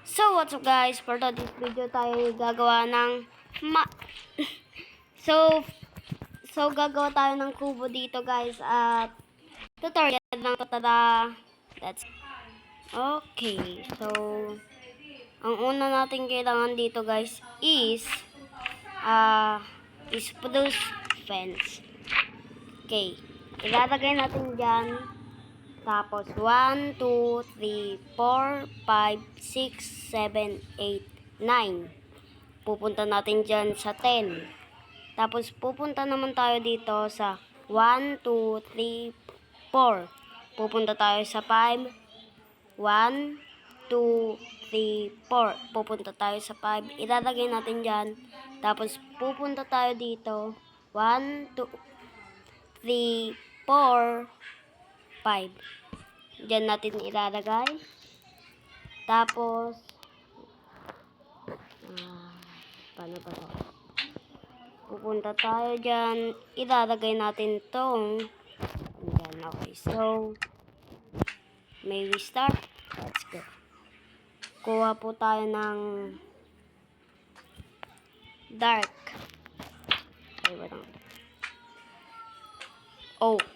So, what's up guys? For today's video tayo gagawa ng ma... so, so gagawa tayo ng kubo dito guys at tutorial lang to tada. That's Okay, so ang una natin kailangan dito guys is ah is produce fence. Okay, ilalagay natin dyan tapos 1, 2, 3, 4, 5, 6, 7, 8, 9. Pupunta natin dyan sa 10. Tapos pupunta naman tayo dito sa 1, 2, 3, 4. Pupunta tayo sa 5. 1, 2, 3, 4. Pupunta tayo sa 5. Ilalagay natin dyan. Tapos pupunta tayo dito. 1, 2, 3, 4, 5. Diyan natin ilalagay. Tapos, ah, paano ba to? Pupunta tayo dyan. Ilalagay natin tong, dyan, okay. So, may we start? Let's go. Kuha po tayo ng dark. Ay, walang oak.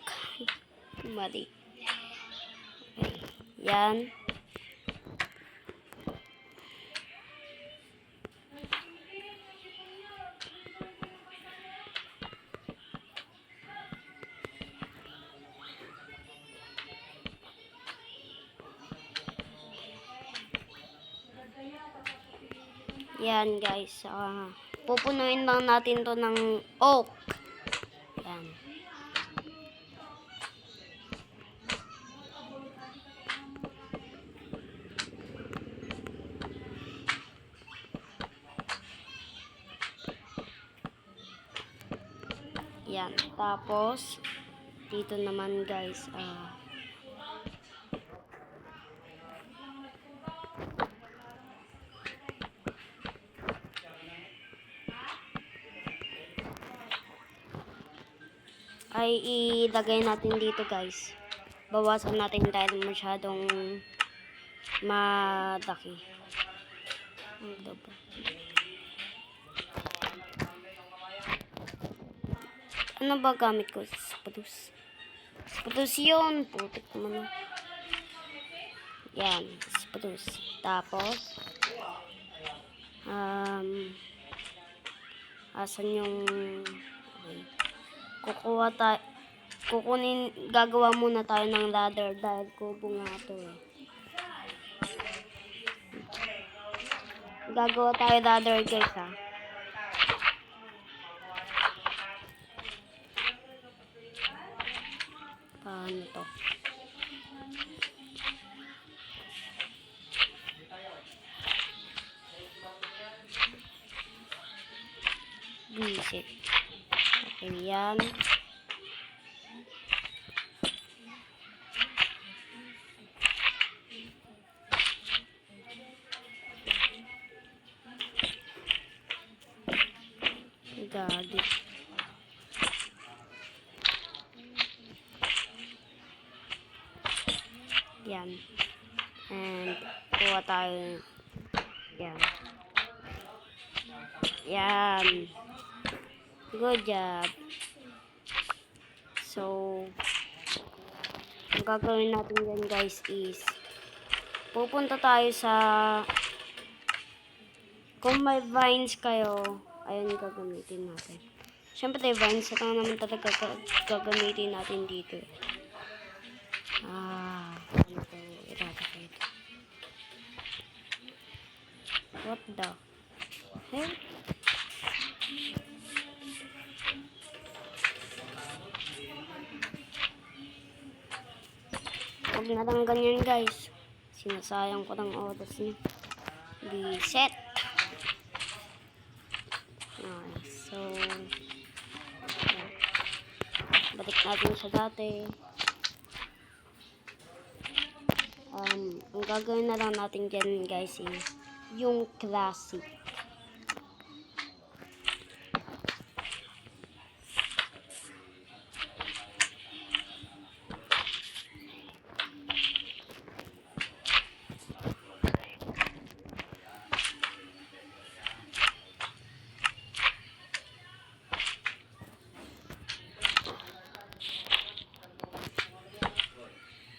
Mali. Yan. Yan guys. ah pupunuin lang natin to ng oak. Tapos, dito naman guys, ah, ay ilagay natin dito guys. Bawasan natin dahil masyadong malaki. Ano ba? Ano ba gamit ko? Spadus. Spadus yun. Putik naman. Yan. Spadus. Tapos, um, asan yung, okay. kukuha tayo, kukunin, gagawa muna tayo ng ladder dahil kubo nga to eh. Gagawa tayo ladder guys ha. Paano to? Visit. Okay, yan. Gagi. Yan. And, kuha tayo. Yan. Yan. Good job. So, ang gagawin natin yan guys is, pupunta tayo sa, kung may vines kayo, ayun gagamitin natin. Siyempre, vines na naman talaga ga- gagamitin natin dito. Ah, What the hell? Huwag na lang ganyan guys. Sinasayang ko ng oras niya. Reset. Okay, so, yan. balik natin sa dati. Um, ang gagawin na lang natin dyan guys is yung classic.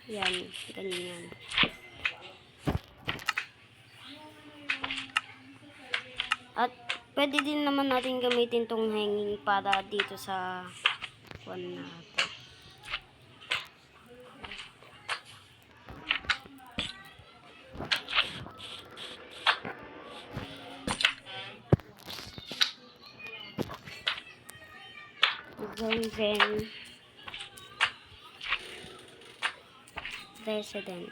Yan, ganyan. At pwede din naman natin gamitin tong hanging para dito sa one natin. Then resident.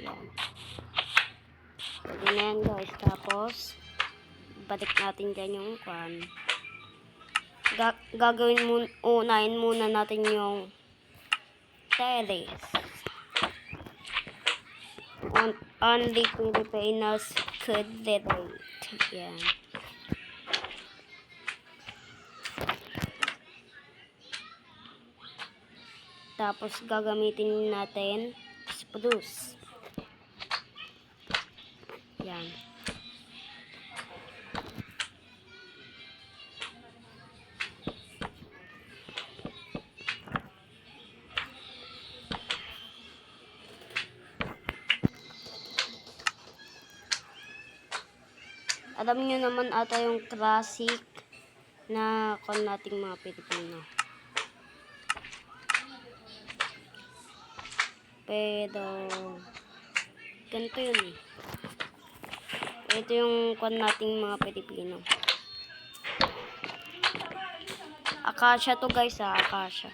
Yan. Pwede na yan guys. Tapos, balik natin dyan yung kwan. Ga gagawin mun unahin muna natin yung terrace. On only Filipinos could relate. Yan. Tapos gagamitin natin spruce. Alam niyo naman ata yung classic na kon nating mga Pilipino. Pero, ganito yun eh. Ito yung kwan nating mga Pilipino. Akasha to guys ha, Akasha.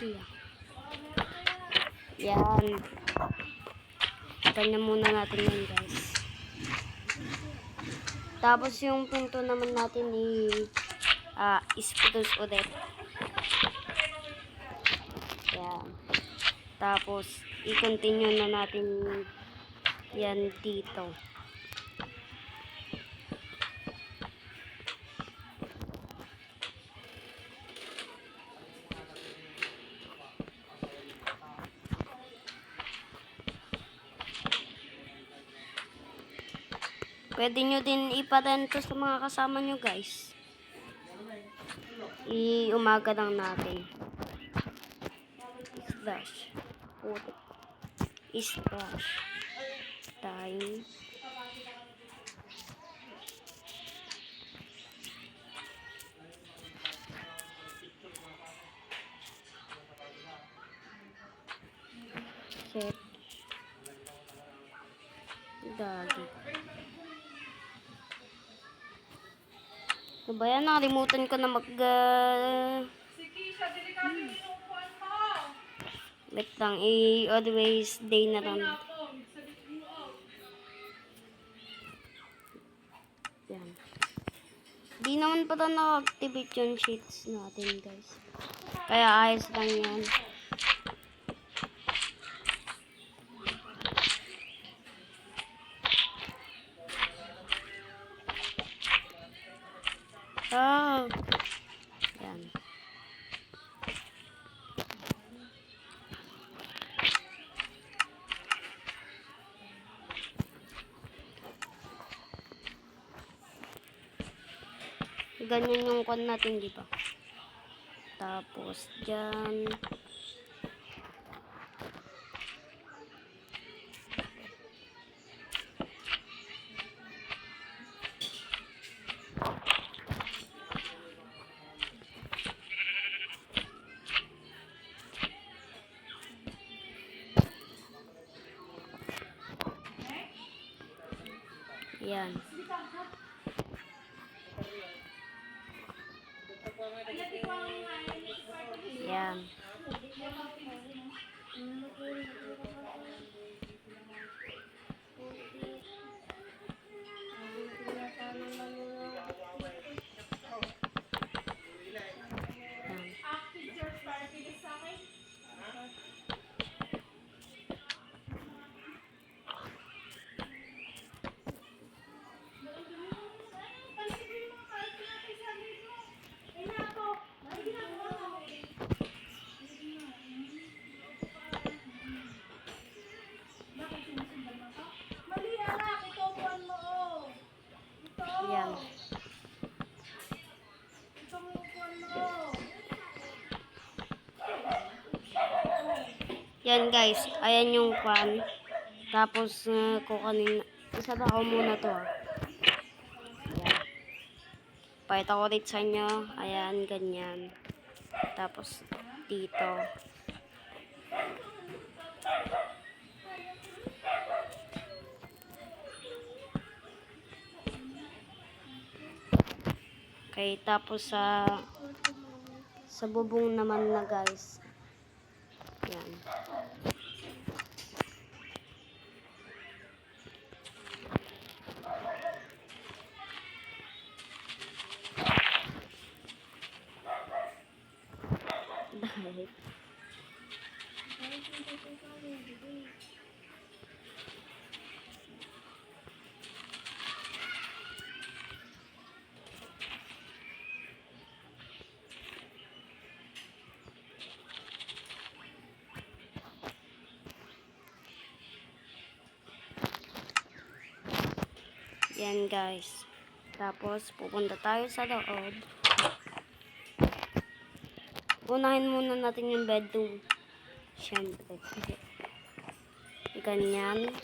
Iya. Yan. Kanya muna natin yan guys. Tapos yung pinto naman natin i ah isputos ulit. Yan. Tapos i-continue na natin yan dito. Pwede nyo din iparento sa mga kasama nyo guys. I-umaga lang natin. Slash. Puto. Slash. Time. Set. Dagi. Ano ba yan? Nakalimutan ko na mag... Uh... Wait lang. I-always day na lang. Yan. Di naman pala na-activate yung sheets natin, guys. Kaya ayos lang yan. Ganyan yung kon natin, di ba? Tapos, dyan. Yan guys, ayan yung pan. Tapos, uh, kukunin, isa na ako muna to ah. Pakita ko rin sa inyo. Ayan, ganyan. Tapos, dito. Okay, tapos sa sa bubong naman na guys. Yan guys. Tapos pupunta tayo sa loob. Unahin muna natin yung bedroom. Siyempre. Ganyan.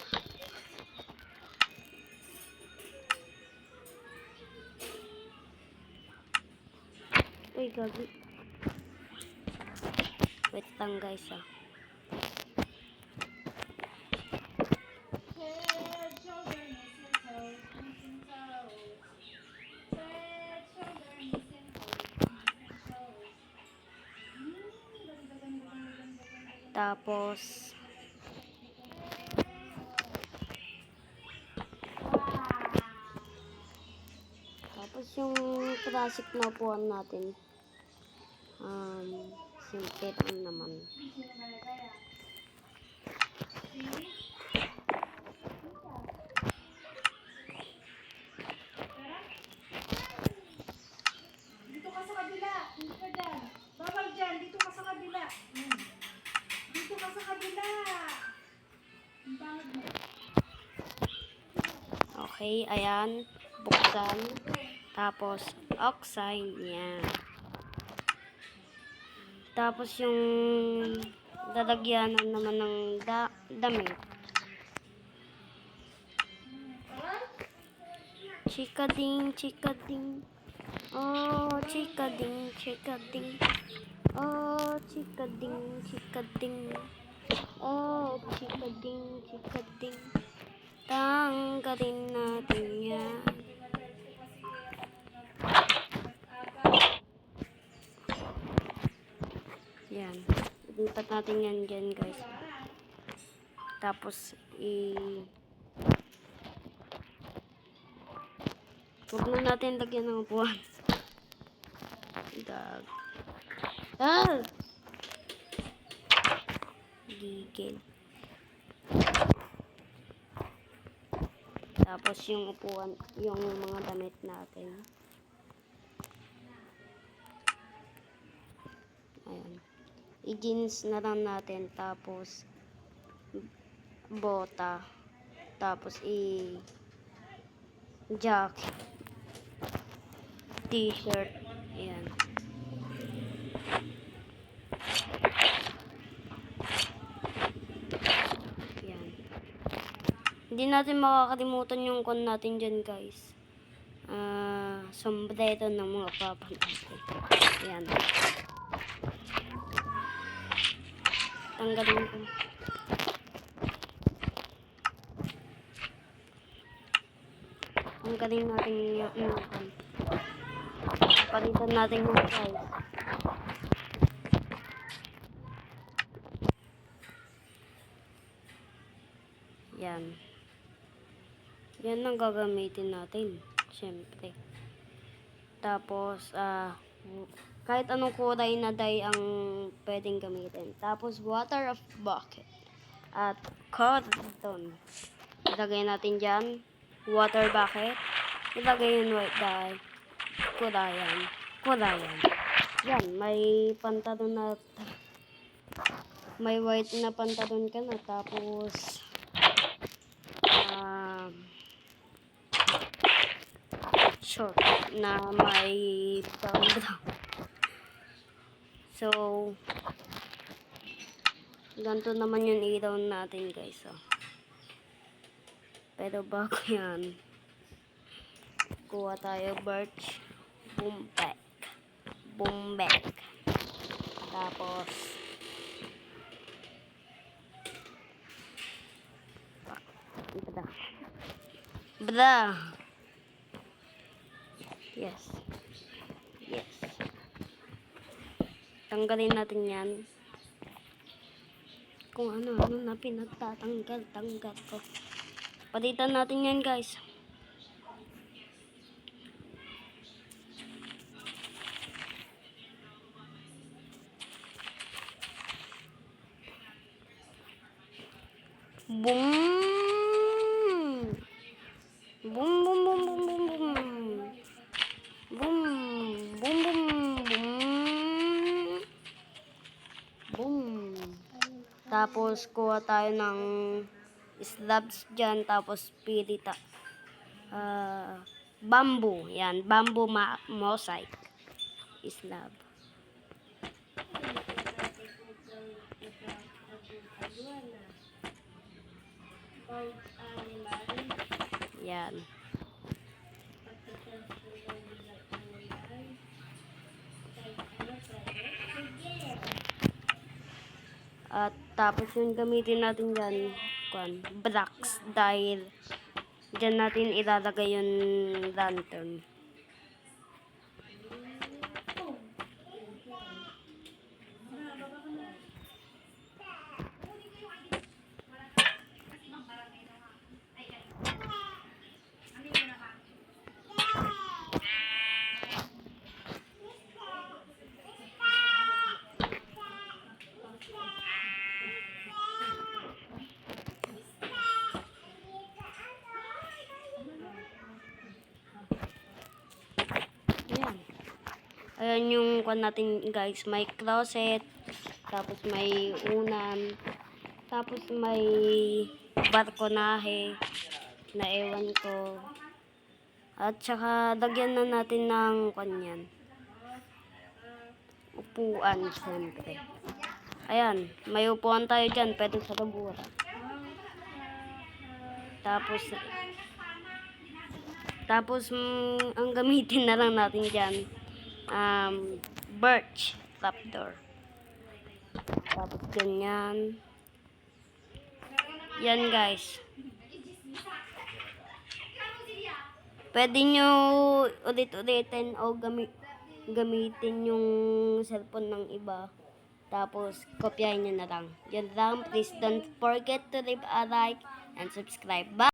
Uy, gabi. Wait lang guys ah. Tapos, tapos yung classic na upuan natin, um, simple naman. Dito ka sa kabila. Dito ka dyan. Bawal dyan. Dito ka sa kabila. Hmm. Dito ka sa kabila. Ang pangit mo. Okay, ayan, buksan. Tapos, oxide, yan. Tapos yung lalagyanan naman ng da damit. Chikading, chikading. Oh, chikading, chikading. Oh, chikading, chikading. Oh, chikading, chikading. Tanggalin natin yan. Yan. Lipat natin yan dyan, guys. Tapos, i... Huwag na natin lagyan ng upuan. Dag. Ah! Gigil. Tapos yung upuan, yung mga damit natin. Ayan. I-jeans na lang natin. Tapos, bota. Tapos, i- jacket. T-shirt. Ayan. Hindi natin makakalimutan yung kon natin dyan, guys. Ah, sombrero ng mga papa natin. Ayan. Tanggalin ko. Tanggalin natin yung yung kon. Palitan natin yung size. Yan. Yan ang gagamitin natin. Siyempre. Tapos, ah, kahit anong kulay na dye ang pwedeng gamitin. Tapos, water of bucket. At cotton. Ilagay natin dyan. Water bucket. Ilagay yung white dye. Kulayan. Kulayan. Yan, may pantalon na may white na pantalon ka na. Tapos, um, short na may brown. So, Ganito naman yung ilaw natin guys. Oh. Pero bago yan, kuha tayo birch bumbek. Bumbek. Tapos, Bada. Bada. Tanggalin natin yan. Kung ano-ano na pinagtatanggal, tanggal ko. Palitan natin yan guys. Boom! Boom, boom, boom, boom, boom, boom. Boom, boom, boom, boom. Boom. Tapos, kuha tayo ng slabs dyan. Tapos, pili ta. ah bamboo. Yan, bamboo ma mosaic. Slab. Yan. At tapos yung gamitin natin dyan, kwan, blocks, dahil dyan natin ilalagay yung lantern. Ayan yung kwan natin guys, may closet, tapos may unan, tapos may balkonahe na ewan ko. At saka lagyan na natin ng kanyan. Upuan, siyempre. Ayan, may upuan tayo dyan, pwede sa labura. Tapos, tapos, mm, ang gamitin na lang natin dyan, um, birch trapdoor. Tapos, ganyan. Yan, guys. Pwede nyo ulit-ulitin o gami gamitin yung cellphone ng iba. Tapos, kopyahin nyo na lang. Yan lang. Please don't forget to leave a like and subscribe. Bye!